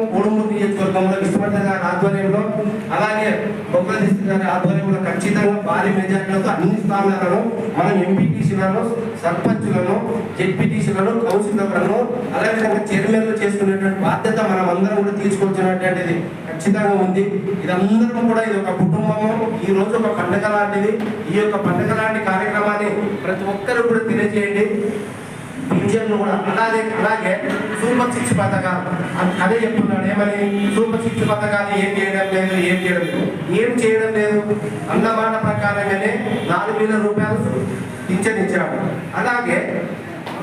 కోడుమూరు నియోజకవర్గంలో విశ్వనాథ గారి ఆధ్వర్యంలో అలాగే బొగ్గదీశ గారి ఆధ్వర్యంలో ఖచ్చితంగా భారీ మెజార్టీలతో అన్ని స్థానాలను మనం ఎంపీటీసీలను సర్పంచులను జెడ్పీటీసీలను కౌన్సిలర్లను అదేవిధంగా చైర్మన్లు చేసుకునేటువంటి బాధ్యత మనం అందరం కూడా తీసుకోవాల్సినటువంటిది ఖచ్చితంగా ఉంది. ఇదందరం కూడా ఇది ఒక కుటుంబము ఈ రోజు ఒక పండుగ లాంటిది. ఈ యొక్క పండుగ లాంటి కార్యక్రమాన్ని ప్రతి ఒక్కరు కూడా తెలియజేయండి. విషయంలో కూడా అలాగే అలాగే సూపర్ సిక్స్ పథకాలు. అదే చెప్తున్నాడు ఏమని? సూపర్ సిక్స్ పథకాలు ఏం చేయడం లేదు ఏం చేయడం లేదు. ఏం చేయడం లేదు? అన్నమాట ప్రకారంగానే నాలుగు వేల రూపాయలు పింఛన్ ఇచ్చాడు అలాగే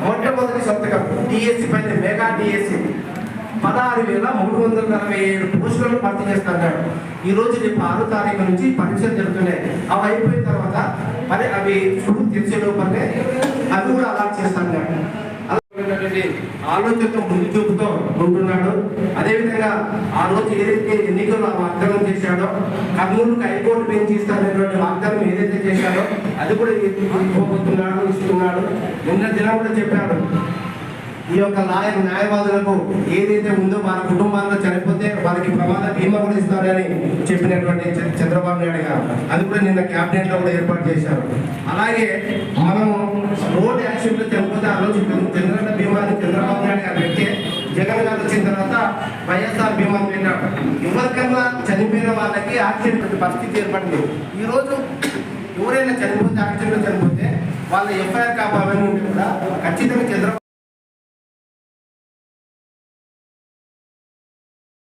మొట్టమొదటి సంతకం టీఎస్సీ పైన మెగా టీఎస్సీ. పదహారు వేల మూడు వందల నలభై ఏడు పోస్టులను భర్తీ చేస్తున్నాడు ఈ రోజు రేపు ఆరో తారీఖు నుంచి పరీక్షలు జరుగుతున్నాయి. అవి అయిపోయిన తర్వాత మరి అవి స్కూల్ తెలిసే లోపలనే అవి కూడా అలాట్ చేస్తున్నాడు అలాంటి ఆలోచనతో ముందు చూపుతో ఉంటున్నాడు. అదేవిధంగా ఆ రోజు ఏదైతే ఎన్నికల్లో వాగ్దానం చేశాడో కర్నూలుకు హైకోర్టు బెంచ్ ఇస్తానటువంటి వాగ్దానం ఏదైతే చేశాడో అది కూడా ఇవ్వబోతున్నాడు ఇస్తున్నాడు. నిన్న దినం కూడా చెప్పాడు. ఈ యొక్క లాయర్ న్యాయవాదులకు ఏదైతే ఉందో వారి కుటుంబాల్లో చనిపోతే వారికి ప్రమాద బీమా కూడా ఇస్తారని చెప్పినటువంటి చంద్రబాబు నాయుడు గారు. అది కూడా నిన్న క్యాబినెట్లో కూడా ఏర్పాటు చేశారు. అలాగే మనము రోడ్ యాక్సిడెంట్ చనిపోతే ఆ రోజు చంద్రబాబు బీమా చంద్రబాబు నాయుడు గారు పెడితే జగన్ గారు వచ్చిన తర్వాత వైఎస్ఆర్ బీమాని పెట్టాడు ఎవరికన్నా చనిపోయిన వాళ్ళకి యాక్సిడెంట్ పరిస్థితి ఏర్పడింది. ఈ రోజు ఎవరైనా చనిపోతే యాక్సిడెంట్ చనిపోతే వాళ్ళ ఎఫ్ఐఆర్ కాపాలని ఉంటే కూడా ఖచ్చితంగా చంద్రబాబు